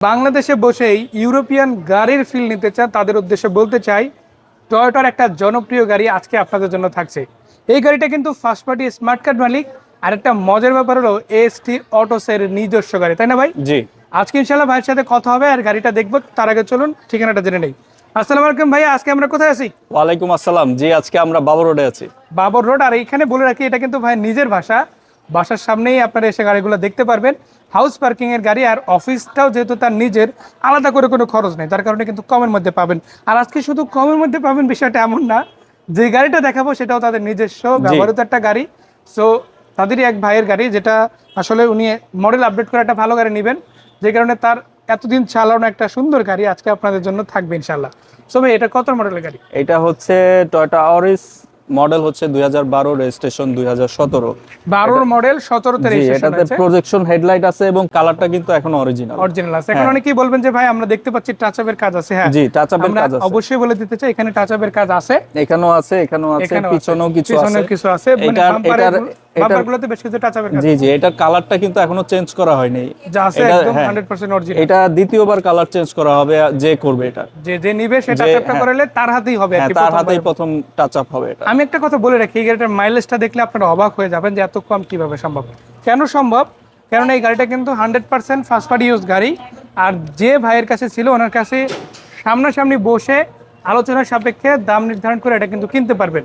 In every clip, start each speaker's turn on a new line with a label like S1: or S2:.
S1: বাংলাদেশে বসেই ইউরোপিয়ান গাড়ির ফিল নিতে চান তাদের উদ্দেশ্যে বলতে চাই টয়োটার একটা জনপ্রিয় গাড়ি আজকে আপনাদের জন্য থাকছে। এই গাড়িটা কিন্তু ফার্স্ট পার্টি স্মার্ট কার্ড মালিক আর একটা মজার ব্যাপার হলো এসটি অটোসের নিজস্ব গাড়ি তাই না ভাই?
S2: জি।
S1: আজকে ইনশাল্লাহ ভাইয়ের সাথে কথা হবে আর গাড়িটা দেখব তার আগে চলুন ঠিকানাটা জেনে নেই। আসসালামু আলাইকুম ভাই আজকে আমরা কোথায় আছি?
S2: ওয়ালাইকুম আসসালাম। জি আজকে আমরা বাবর রোডে আছি।
S1: বাবর রোড আর এইখানে বলে রাখি এটা কিন্তু ভাই নিজের ভাষা। বাসার সামনেই আপনারা এসে গাড়িগুলো দেখতে পারবেন। হাউস পার্কিং এর গাড়ি আর অফিসটাও যেহেতু তার নিজের আলাদা করে কোনো খরচ নেই। তার কারণে কিন্তু কমের মধ্যে পাবেন। আর আজকে শুধু কমের মধ্যে পাবেন বিষয়টা এমন না যে গাড়িটা দেখাবো সেটাও তাদের নিজস্ব ব্যবহৃত একটা গাড়ি। সো তাদেরই এক ভাইয়ের গাড়ি যেটা আসলে উনি মডেল আপডেট করে একটা ভালো গাড়ি নেবেন। যে কারণে তার এতদিন চালানো একটা সুন্দর গাড়ি আজকে আপনাদের জন্য থাকবে ইনশাল্লাহ সো ভাই এটা কত মডেলের গাড়ি?
S2: এটা হচ্ছে টয়োটা অরিস মডেল হচ্ছে দুই হাজার বারো রেজিস্ট্রেশন দুই হাজার সতেরো।
S1: বারোর মডেল সতেরোতে
S2: এটাতে প্রজেকশন হেডলাইট আছে এবং কালারটা কিন্তু এখন অরিজিনাল
S1: অরিজিনাল আছে। এখন অনেকেই বলবেন যে ভাই আমরা দেখতে পাচ্ছি টাচ আপের কাজ আছে। হ্যাঁ
S2: জি টাচ আপের
S1: এর
S2: কাজ আছে।
S1: অবশ্যই বলে দিতে চাই এখানে টাচ আপের কাজ আছে।
S2: এখানেও আছে এখানেও আছে পিছনেও কিছু আছে।
S1: পিছনেও কিছু আছে। এটা
S2: এটার এটার
S1: বাম্পারগুলোতে বেশ কিছু টাচ আপের
S2: জি জি এটার কালারটা কিন্তু এখনও চেঞ্জ করা হয়নি।
S1: যা আছে একদম
S2: হ্যাঁ।
S1: 100% অরিজিনাল
S2: এটা দ্বিতীয়বার কালার চেঞ্জ করা হবে যে করবে এটা।
S1: যে যে নিবে সে টাচ আপটা
S2: হ্যাঁ।
S1: করালে তার হাতেই হবে
S2: হ্যাঁ তার হাতেই প্রথম টাচ আপ হবে এটা।
S1: আমি একটা কথা বলে রাখি এই গাড়িটার মাইলেজটা দেখলে আপনারা অবাক হয়ে যাবেন যে এত কম কীভাবে সম্ভব। কেন সম্ভব? কারণ এই গাড়িটা কিন্তু hundred percent first party use গাড়ি। আর যে ভাইয়ের কাছে ছিল ওনার কাছে সামনাসামনি বসে আলোচনার সাপেক্ষে দাম নির্ধারণ করে এটা কিন্তু কিনতে পারবেন।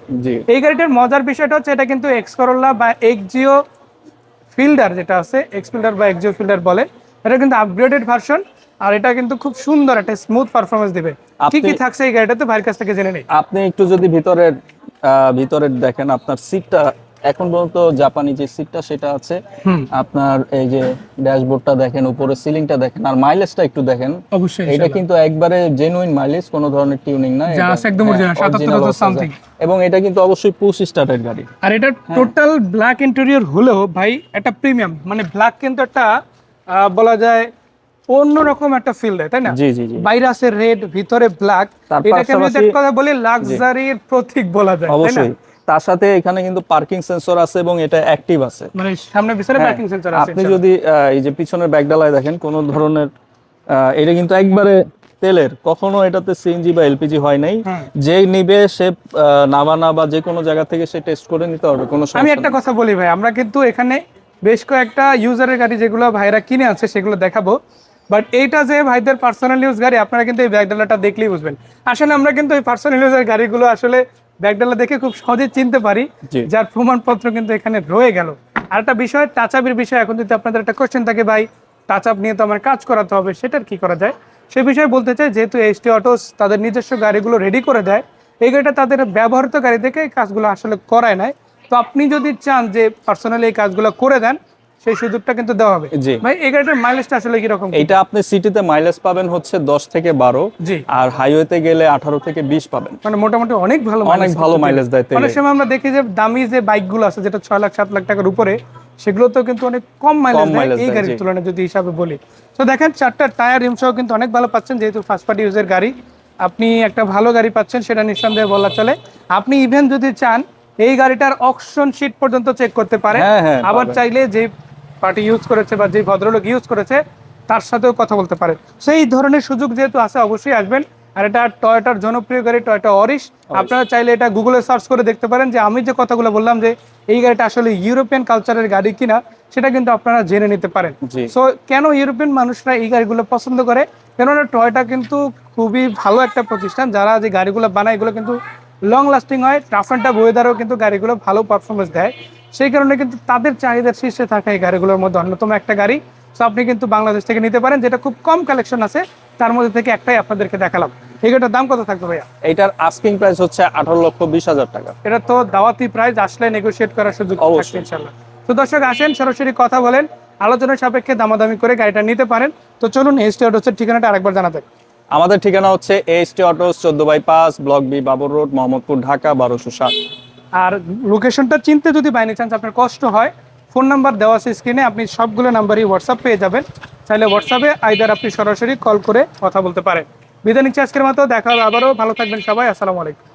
S1: এই গাড়িটার মজার বিষয়টা হচ্ছে এটা কিন্তু এক্স করোলা বা এক্সজিও ফিল্ডার যেটা আছে এক্স ফিল্ডার বা এক্সজিও ফিল্ডার বলে এটা কিন্তু আপগ্রেডেড ভার্সন আর এটা কিন্তু খুব সুন্দর একটা স্মুথ পারফরমেন্স দিবে। কি কি থাকছে এই গাড়িটাতে ভাইয়ের কাছ থেকে জেনে নেই।
S2: আপনি একটু যদি ভিতরের ভিতরের দেখেন আপনার সিটটা এখন পর্যন্ত জাপানি যে সিটটা সেটা আছে আপনার এই যে ড্যাশবোর্ডটা দেখেন উপরে সিলিংটা দেখেন আর মাইলেজটা একটু দেখেন।
S1: অবশ্যই
S2: এটা কিন্তু একবারে জেনুইন মাইলেজ কোনো ধরনের টিউনিং না
S1: যা
S2: এটা-
S1: আছে একদম
S2: হ্যাঁ,
S1: original, 77
S2: original অবস্থা
S1: something।
S2: যা। এবং এটা কিন্তু অবশ্যই পুশ স্টার্টের গাড়ি।
S1: আর এটা টোটাল ব্ল্যাক ইন্টেরিয়র হলেও ভাই একটা প্রিমিয়াম মানে ব্ল্যাক কিন্তু একটা বলা যায় অন্যরকম একটা ফিল দেয় তাই না?
S2: জি জি
S1: বাইরে আছে রেড ভিতরে ব্ল্যাক এটাকে আমি কথা বলি লাক্সারির প্রতীক বলা যায়
S2: অবশ্যই। তার সাথে এখানে কিন্তু পার্কিং সেন্সর আছে এবং এটা অ্যাক্টিভ আছে।
S1: মানে সামনে পিছনে
S2: হ্যাঁ,
S1: পার্কিং সেন্সর আছে
S2: আপনি যদি এই যে পিছনের ব্যাগডালায় দেখেন কোন ধরনের এটা কিন্তু একবারে তেলের কখনো এটাতে সিএনজি বা এলপিজি হয় নাই। যে নিবে সে নাবানা বা যে কোনো জায়গা থেকে সে টেস্ট করে নিতে পারবে কোনো
S1: আমি একটা কথা বলি ভাই আমরা কিন্তু এখানে বেশ কয়েকটা ইউজারের গাড়ি যেগুলো ভাইরা কিনে আছে সেগুলো দেখাবো। বাট এইটা যে ভাইদের পার্সোনাল ইউজ গাড়ি আপনারা কিন্তু এই ব্যাগডালাটা দেখলেই বুঝবেন। আসলে আমরা কিন্তু এই পার্সোনাল ইউজের গাড়িগুলো আসলে ব্যাগডালা দেখে খুব সহজে চিনতে পারি। যার প্রমাণপত্র কিন্তু এখানে রয়ে গেল। আর একটা বিষয় টাচ আপের বিষয় এখন যদি আপনাদের একটা কোশ্চেন থাকে ভাই টাচ আপ নিয়ে তো আমার কাজ করাতে হবে সেটার কি করা যায়? সে বিষয়ে বলতে চাই যেহেতু এইচটি অটোস তাদের নিজস্ব গাড়িগুলো রেডি করে দেয় এই গাড়িটা তাদের ব্যবহৃত গাড়ি থেকে এই কাজগুলো আসলে করায় নাই। তো আপনি যদি চান যে পার্সোনালি এই কাজগুলো করে দেন সেই সুযোগটা কিন্তু দেওয়া হবে।
S2: জি।
S1: ভাই এই গাড়িটার মাইলেজটা আসলে
S2: এইটা আপনি সিটিতে মাইলেজ পাবেন হচ্ছে দশ থেকে বারো
S1: জি।
S2: আর হাইওয়েতে গেলে আঠারো থেকে বিশ পাবেন।
S1: মানে মোটামুটি অনেক ভালো
S2: অনেক ভালো মাইলেজ দেয়
S1: অনেক সময় আমরা দেখি যে দামি যে বাইকগুলো আছে যেটা লাখ লাখ টাকার উপরে কিন্তু অনেক কম মাইলেজ দেয়। এই গাড়ির তুলনায় যদি হিসাবে বলি। তো দেখেন চারটা টায়ার রিম সহ কিন্তু অনেক ভালো পাচ্ছেন যেহেতু ফার্স্ট পার্টি ইউজের গাড়ি। আপনি একটা ভালো গাড়ি পাচ্ছেন সেটা নিঃসন্দেহে বলা চলে। আপনি ইভেন যদি চান এই গাড়িটার অকশন শিট পর্যন্ত চেক করতে পারেন।
S2: হ্যাঁ, হ্যাঁ,
S1: আবার চাইলে যে পার্টি ইউজ করেছে বা যে ভদ্রলোক ইউজ করেছে তার সাথেও কথা বলতে পারেন সেই ধরনের সুযোগ যেহেতু আছে অবশ্যই আসবেন। আর এটা টয়োটার জনপ্রিয় গাড়ি টয়োটা অরিশ। আপনারা চাইলে এটা গুগলে সার্চ করে দেখতে পারেন যে আমি যে কথাগুলো বললাম যে এই গাড়িটা আসলে ইউরোপিয়ান কালচারের গাড়ি কিনা সেটা কিন্তু আপনারা জেনে নিতে পারেন। সো কেন ইউরোপিয়ান মানুষরা এই গাড়িগুলো পছন্দ করে? কেননা টয়টা কিন্তু খুবই ভালো একটা প্রতিষ্ঠান। যারা যে গাড়িগুলো বানায় এগুলো কিন্তু লং লাস্টিং হয়। টাফ অ্যান্ড টাফ ওয়েদারও কিন্তু গাড়িগুলো ভালো পারফরমেন্স দেয়। সেই কারণে কিন্তু তাদের চাহিদার শীর্ষে থাকা এই গাড়িগুলোর মধ্যে অন্যতম একটা গাড়ি। সো আপনি কিন্তু বাংলাদেশ থেকে নিতে পারেন যেটা খুব কম কালেকশন আছে তার মধ্যে থেকে একটাই আপনাদেরকে দেখালাম। এই গাড়িটার দাম কত থাকবে ভাইয়া?
S2: এইটার আস্কিং প্রাইস হচ্ছে আঠারো লক্ষ বিশ হাজার টাকা।
S1: এটা তো দাওয়াতি প্রাইস আসলে নেগোশিয়েট করার সুযোগ
S2: অবশ্যই।
S1: ইনশাল্লাহ তো দর্শক আসেন সরাসরি কথা বলেন আলোচনার সাপেক্ষে দামাদামি করে গাড়িটা নিতে পারেন। তো চলুন এসটি অটোসের ঠিকানাটা আরেকবার জানাতে।
S2: আমাদের ঠিকানা হচ্ছে এসটি অটোস চোদ্দ বাই পাঁচ block B Babar road Mohammadpur Dhaka বারোশো সাত।
S1: আর লোকেশনটা চিনতে যদি বাই চান্স আপনার কষ্ট হয় ফোন নাম্বার দেওয়া আছে স্ক্রিনে আপনি সবগুলো নাম্বারই হোয়াটসঅ্যাপ পেয়ে যাবেন। চাইলে হোয়াটসঅ্যাপে আইদার আপনি সরাসরি কল করে কথা বলতে পারেন। বিদায় নিচ্ছি আজকের মতো, দেখা হবে আবারও। ভালো থাকবেন সবাই, আসসালামু আলাইকুম।